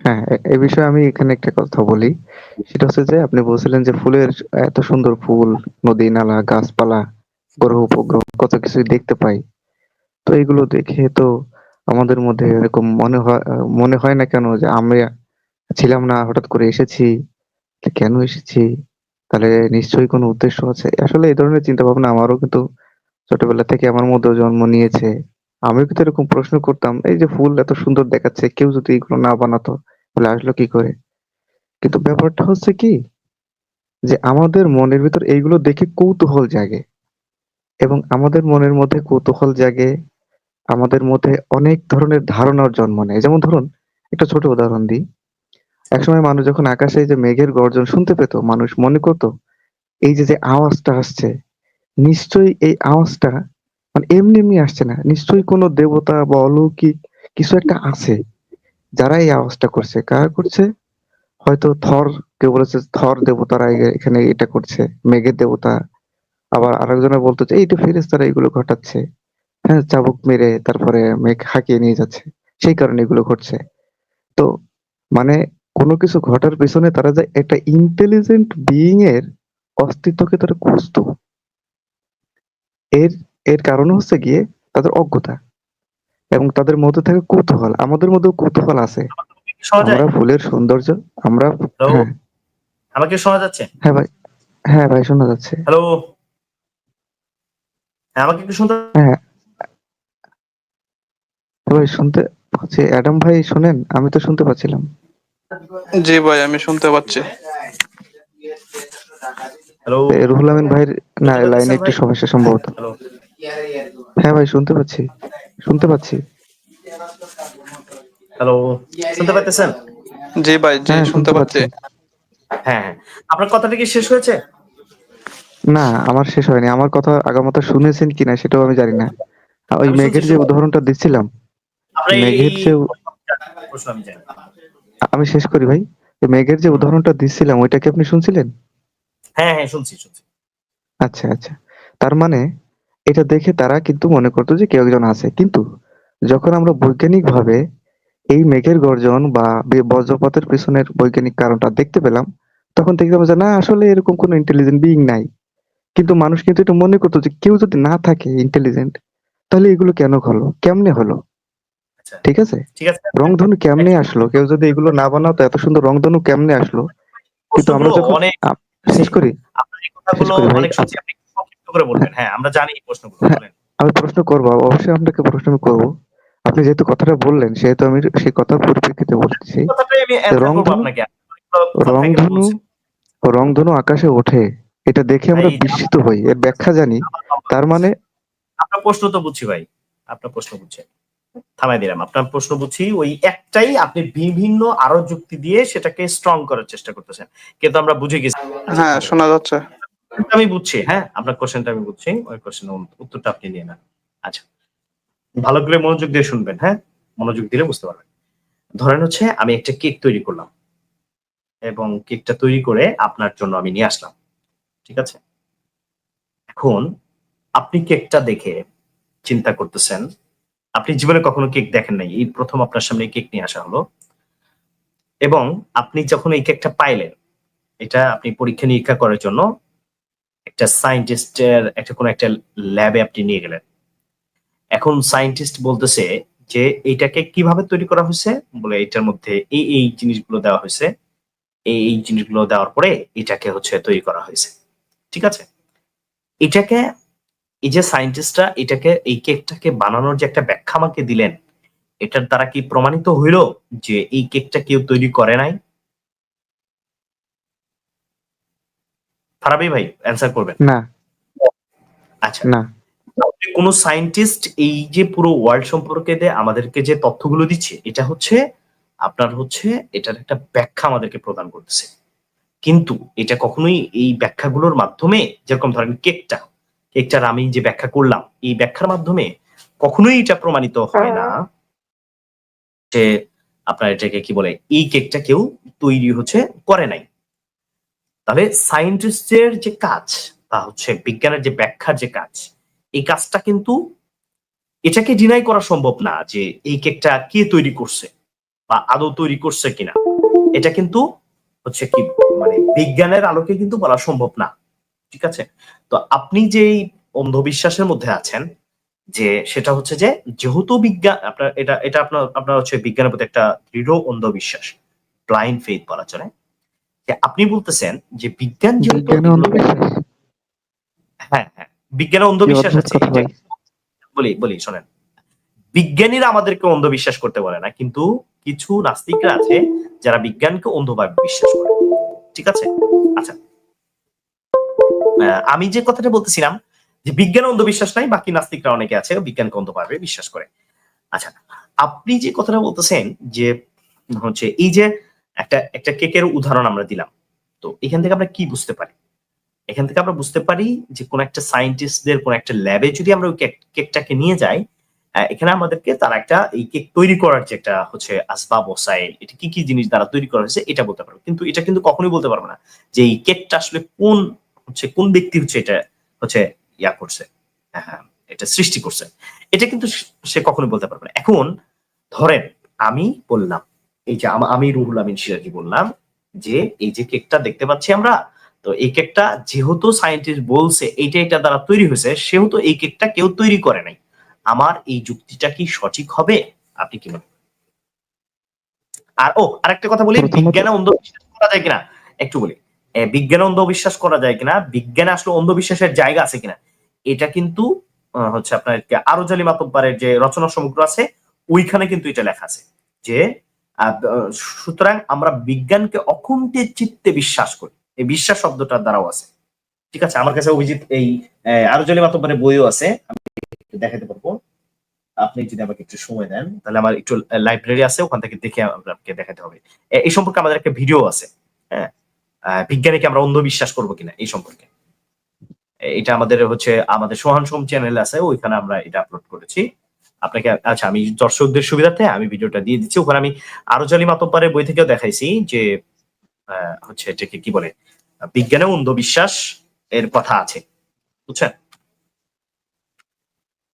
হ্যাঁ, এ বিষয়ে আমি এখানে একটা কথা বলি। সেটা হচ্ছে যে আপনি বলছিলেন যে ফুলের এত সুন্দর ফুল, নদী-নালা, গাছপালা, গ্রহ-উপগ্রহ কত কিছুই দেখতে পাই। তো এগুলো দেখে তো আমাদের মধ্যে এরকম মনে হয় মনে হয় না কেন যে আমরা ছিলাম না হঠাৎ করে এসেছি। কেন এসেছি? তাহলে নিশ্চয়ই কোনো উদ্দেশ্য আছে। আসলে এই ধরনের চিন্তাভাবনা আমারও কিন্তু ছোটবেলা থেকে আমার মধ্যেও জন্ম নিয়েছে। আমিও কিন্তু এরকম প্রশ্ন করতাম, এই যে ফুল এত সুন্দর দেখাচ্ছে, কেউ যদি এগুলো না বানাতো তাহলে আসলো কি করে? কিন্তু ব্যাপারটা হচ্ছে কি? যে আমাদের মনের ভিতর এইগুলো দেখে কৌতূহল জাগে এবং আমাদের মনের মধ্যে কৌতূহল জাগে, আমাদের মধ্যে অনেক ধরনের ধারণার জন্ম নেয়। যেমন ধরুন, একটা ছোট উদাহরণ দিই। একসময় মানুষ যখন আকাশে যে মেঘের গর্জন শুনতে পেত, মানুষ মনে করত এই যে, যে আওয়াজটা আসছে, নিশ্চয়ই এই আওয়াজটা মানে এমনি, এমনি আসছে না। নিশ্চয়ই কোনো দেবতা বা অলৌকিক কিছু একটা আছে। যারা এই আওয়াজটা করছে। কারা করছে? হয়তো থর কেউ বলেছে থর দেবতারা এখানে এটা করছে, মেঘের দেবতা। আবার আরেকজনে বলতো যে এইটা ফেরেশতারা এগুলো ঘটাচ্ছে। হ্যাঁ, চাবুক মেরে তারপরে মেঘ হাঁকিয়ে নিয়ে যাচ্ছে। সেই কারণে এগুলো ঘটছে। তো মানে কোনো কিছু ঘটার পেছনে তারা যে একটা ইন্টেলিজেন্ট বিইং এর অস্তিত্বকে তারা খুঁজতো। এর, এর কারণ হচ্ছে গিয়ে তাদের অজ্ঞতা এবং তাদের মধ্যে থাকে কৌতূহল। আমাদের মধ্যেও কৌতূহল আছে। আমরা ফুলের সৌন্দর্য আমরা হ্যাঁ। আমাকে শোনা যাচ্ছে? হ্যাঁ ভাই। হ্যাঁ ভাই শোনা যাচ্ছে। হ্যালো? হ্যাঁ, আমাকে কি শুনতে হ্যাঁ। ভাই শুনতে পাচ্ছি। অ্যাডাম ভাই শোনেন, আমি তো শুনতে পাচ্ছিলাম। জি ভাই আমি শুনতে পাচ্ছি। হ্যালো? রুহুল আমিন ভাইয়ের না লাইনে পাচ্ছেন একটু সমস্যা সম্ভবত। হ্যালো? হ্যাঁ ভাই শুনতে পাচ্ছি। শুনতে পাচ্ছি। হ্যালো? শুনতে পাইতেছেন? জি ভাই, জি হ্যাঁ, শুনতে পাচ্ছি। হ্যাঁ, হ্যাঁ। আপনার কথাটা কি শেষ হয়েছে? না, আমার শেষ হয়নি। আমার কথা আগামাথা শুনেছেন কিনা সেটাও আমি জানি না। ওই মেঘের যে উদাহরণটা দিচ্ছিলাম, মেঘের যে আমি শেষ করি ভাই। মেঘের যে উদাহরণটা দিচ্ছিলাম ওইটা কি আপনি শুনছিলেন? হ্যাঁ, হ্যাঁ শুনছি, শুনছি। আচ্ছা, আচ্ছা। তার মানে এটা দেখে তারা কিন্তু মনে করতো যে কেউ একজন আছে। কিন্তু যখন আমরা বৈজ্ঞানিকভাবে এই মেঘের গর্জন বা বজ্রপাতের পেছনের বৈজ্ঞানিক কারণটা দেখতে পেলাম, তখন দেখলাম যে না আসলে এরকম কোনো ইন্টেলিজেন্ট বিইং নাই। কিন্তু মানুষ কিন্তু এটা মনে করত যে কেউ যদি না থাকে ইন্টেলিজেন্ট তাহলে এগুলো কেন হলো? কেমনে হলো? আচ্ছা। ঠিক আছে? রংধনু কেমনে আসলো? কেউ যদি এগুলো না বানাতো এত সুন্দর রংধনু কেমনে আসলো? কিন্তু আমরা যখন শেষ করি? শেষ করি ভাই। করে। বলবেন। হ্যাঁ, আমরা জানি এই প্রশ্নগুলো। হ্যাঁ, বলেন। আমি প্রশ্ন করব। অবশ্যই আপনাকে প্রশ্ন আমি করব। আপনি যেহেতু কথাটা বললেন সেহেতু আমি সেই কথার পরিপ্রেক্ষিতে করব রংধনু রংধনু বলছি। রংধনু আকাশে ওঠে। এটা দেখে আমরা বিস্মিত হই। এর ব্যাখ্যা জানি। তার মানে আপনার প্রশ্ন তো বুঝছি ভাই। আপনার প্রশ্ন বুঝছি। থামায় দিলাম। আপনার প্রশ্ন বুঝছি ওই একটাই আপনি বিভিন্ন আরও যুক্তি দিয়ে সেটাকে স্ট্রং করার চেষ্টা করতেছেন। কিন্তু আমরা বুঝে গেছি। হ্যাঁ, শোনা যাচ্ছে। আমি বুঝছি, হ্যাঁ? আপনার কোয়েশ্চেনটা আমি বুঝছি। ওই কোয়েশ্চেনের উত্তরটা আপনি নিয়ে নেন। আচ্ছা। ভালো করে মনোযোগ দিয়ে শুনবেন, হ্যাঁ? মনোযোগ দিলে বুঝতে পারবেন। ধরেন হচ্ছে আমি একটা কেক তৈরি করলাম। এবং কেকটা তৈরি করে আপনার জন্য আমি নিয়ে আসলাম। ঠিক আছে? এখন আপনি কেকটা দেখে চিন্তা করতেছেন, আপনি জীবনে কখনো কেক দেখেন নাই। এই ১ম আপনার সামনে কেক নিয়ে আসা হলো। এবং আপনি যখন এই কেকটা পাইলেন, এটা আপনি পরীক্ষা-নিরীক্ষা করার জন্য একটা সায়েন্টিস্ট এর একটা কোনো একটা ল্যাবে আপনি নিয়ে গেলেন। এখন সায়েন্টিস্ট বলতেছে যে এইটাকে কীভাবে তৈরি করা হয়েছে বলে এটার মধ্যে এই, এই জিনিসগুলো দেওয়া হয়েছে এই, এই জিনিসগুলো দেওয়ার পরে এটাকে হচ্ছে তৈরি করা হয়েছে। ঠিক আছে? এটাকে এই যে সায়েন্টিস্টরা এটাকে এই কেকটাকে বানানোর যে একটা ব্যাখ্যা আমাকে দিলেন, এটার দ্বারা কি প্রমাণিত হইল যে এই কেকটা কেউ তৈরি করে নাই? ফারাবী ভাই অ্যানসার করবেন। না। আচ্ছা। না। কোন সায়েন্টিস্ট এই যে পুরো ওয়ার্ল্ড সম্পর্কে আমাদেরকে যে তথ্যগুলো দিচ্ছে, এটা হচ্ছে আপনার হচ্ছে এটার একটা ব্যাখ্যা আমাদেরকে প্রদান করতেছে। কিন্তু এটা কখনোই এই ব্যাখ্যাগুলোর মাধ্যমে যেরকম ধরেন কেকটা, কেকটার আমি যে ব্যাখ্যা করলাম, এই ব্যাখ্যার মাধ্যমে কখনোই এটা প্রমাণিত হয় না যে আপনার এটাকে কি বলে? এই কেকটা কেউ তৈরি হচ্ছে করে নাই। তাহলে সায়েন্টিস্টের যে কাজ তা হচ্ছে বিজ্ঞানের যে ব্যাখ্যার যে কাজ, এই কাজটা কিন্তু এটাকে ডিনাই করা সম্ভব না যে এই কেকটা কে তৈরি করছে। বা আদৌ তৈরি করছে কিনা এটা কিন্তু হচ্ছে কি মানে বিজ্ঞানের আলোকে কিন্তু বলা সম্ভব না ঠিক আছে তো আপনি যেই অন্ধবিশ্বাসের মধ্যে আছেন যে সেটা হচ্ছে যে যেহেতু বিজ্ঞান আপনার এটা এটা আপনার আপনার হচ্ছে বিজ্ঞানের প্রতি একটা দৃঢ় অন্ধবিশ্বাস ব্লাইন্ড ফেথ বলা চলে আপনি বলতেছেন যে বিজ্ঞান যেহেতু বিজ্ঞানে হ্যাঁ হ্যাঁ বিজ্ঞানের অন্ধবিশ্বাস আছে। বলি বলি শোনেন। বিজ্ঞানীরা আমাদেরকে অন্ধবিশ্বাস করতে বলে না কিন্তু কিছু নাস্তিকরা আছে যারা বিজ্ঞানকে অন্ধভাবে বিশ্বাস করে। ঠিক আছে? আচ্ছা। আমি যে কথাটা বলতেছিলাম যে বিজ্ঞান অন্ধবিশ্বাস নাই বাকি নাস্তিকরা অনেকে আছে বিজ্ঞানকে অন্ধভাবে বিশ্বাস করে। আচ্ছা আপনি যে কথাটা বলতেছেন যে হচ্ছে এই যে একটা একটা কেকের উদাহরণ আমরা দিলাম। তো এখান থেকে আমরা কি বুঝতে পারি? এখান থেকে আমরা বুঝতে পারি যে কোন একটা সায়েন্টিস্টদের কোন একটা ল্যাবে যদি আমরা ওই কেকটাকে নিয়ে যাই এখানে আমাদেরকে তারা একটা এই কেক তৈরি করার যে একটা হচ্ছে আসবাব ওসাইল এটা কি কি জিনিস দ্বারা তৈরি করা হয়েছে এটা বলতে পারব। কিন্তু এটা কিন্তু কখনোই বলতে পারব না যে এই কেকটা আসলে কোন হচ্ছে কোন ব্যক্তি হচ্ছে এটা হচ্ছে ইয়া করছে হ্যাঁ, এটা সৃষ্টি করছে। এটা কিন্তু সে কখনোই বলতে পারবে না। এখন ধরেন আমি বললাম এই যে আম- রুহুল আমিন সিরাজি বললাম যে এই যে কেকটা দেখতে পাচ্ছি আমরা তো এই কেকটা যেহেতু সায়েন্টিস্ট বলছে এইটা এটা দ্বারা তৈরি হয়েছে সেহেতু এই কেকটা কেউ তৈরি করে নাই। আমার এই যুক্তিটা কি সঠিক হবে? আপনি কি মনে? আর ও আরেকটা কথা বলি বিজ্ঞানে অন্ধবিশ্বাস করা যায় কিনা? একটু বলি। বিজ্ঞানে অন্ধবিশ্বাস করা যায় কিনা? বিজ্ঞানে আসলে অন্ধবিশ্বাসের জায়গা আছে কিনা? এটা কিন্তু হচ্ছে আপনার আরও জালি মাতব্বারের যে রচনা সমগ্র আছে ওইখানে কিন্তু এটা লেখা আছে যে সুতরাং আমরা বিজ্ঞানকে অকুণ্ঠে চিত্তে বিশ্বাস করি। এই বিশ্বাস শব্দটার দ্বারাও আছে। ঠিক আছে? আমার কাছে অভিজিৎ এই আরও জালি মাতব্বারের বইও আছে। আমি দেখাতে পারব। আপনি যদি আমাকে একটু সময় দেন, তাহলে আমার একটু লাইব্রেরি আছে, ওখান থেকে দেখে আপনাকে দেখাতে হবে। এই সম্পর্কে আমাদের একটা ভিডিও আছে হ্যাঁ? বিজ্ঞানীকে আমরা অন্ধবিশ্বাস করব কিনা, এই সম্পর্কে। এটা আমাদের হচ্ছে, আমাদের সোহান সোম চ্যানেল আছে, ওইখানে আমরা এটা আপলোড করেছি। আপনাকে আচ্ছা আমি দর্শকদের সুবিধার্থে আমি ভিডিওটা দিয়ে দিচ্ছি। ওখানে আমি আরও জালি মাতব্বারের বই থেকেও দেখাইছি যে হচ্ছে এটাকে কি বলে? বিজ্ঞানে অন্ধবিশ্বাস এর কথা আছে। বুঝছেন?